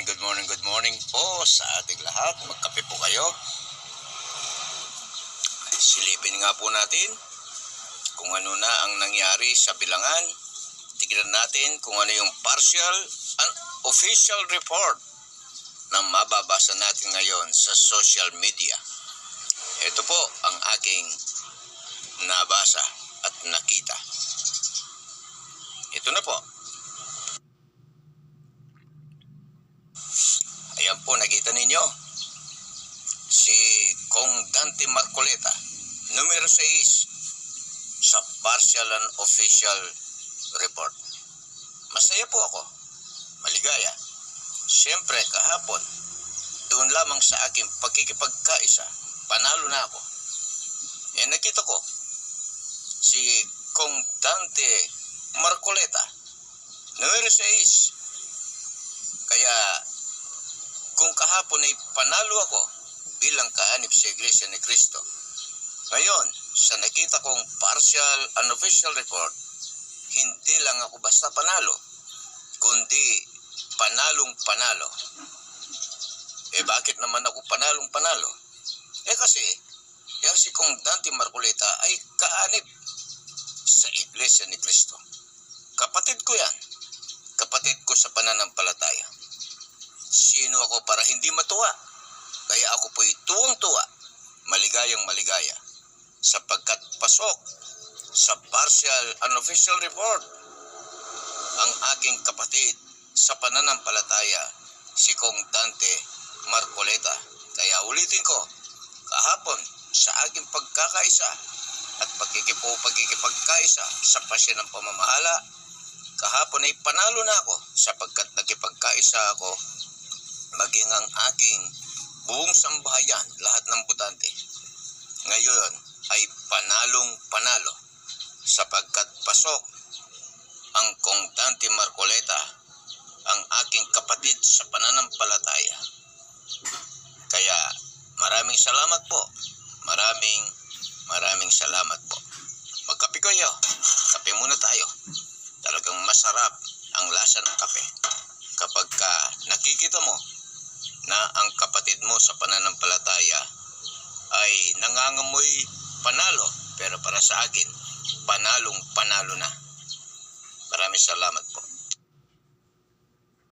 morning, good morning, good morning po sa ating lahat. Magkape po kayo. Silipin nga po natin kung ano na ang nangyari sa bilangan. Tignan natin kung ano yung partial and official report na mababasa natin ngayon sa social media. Ito po ang aking nabasa at nakita. Ito na po. Po, nakita ninyo. Si Kong Dante Marcoleta, numero 6 sa partial and official report. Masaya po ako. Maligaya. Siyempre, kahapon, doon lamang sa aking pagkikipagkaisa, panalo na ako. Eh, nakita ko, si Kong Dante Marcoleta, numero 6. Kaya, kahapon ay panalo ako bilang kaanib sa Iglesia ni Cristo, ngayon, sa nakita kong partial unofficial report, hindi lang ako basta panalo, kundi panalong panalo. Eh bakit naman ako panalong panalo? Eh kasi, yung si Kong Dante Marcoleta ay kaanib sa Iglesia ni Cristo. Kapatid ko yan. Kapatid ko sa pananampalataya. Sino ako para hindi matuwa? Kaya ako po'y tuwang-tuwa, maligayang maligaya, sapagkat pasok sa partial unofficial report ang aking kapatid sa pananampalataya, si Kong Dante Marcoleta. Kaya ulitin ko, kahapon sa aking pagkakaisa at pagkikipo pagkikipagkaisa sa pasya ng pamamahala, kahapon ay panalo na ako sapagkat nagkipagkaisa ako maging ang aking buong sambahayan, lahat ng butante. Ngayon ay panalong panalo sapagkat pasok ang Kong Marcoleta ang aking kapatid sa pananampalataya. Kaya maraming salamat po. Maraming maraming salamat po. Magkape kayo. Kape muna tayo. Talagang masarap ang lasa ng kape. Kapag ka nakikita mo na ang kapatid mo sa pananampalataya ay nangangamoy panalo pero para sa akin panalong panalo na. Maraming salamat po.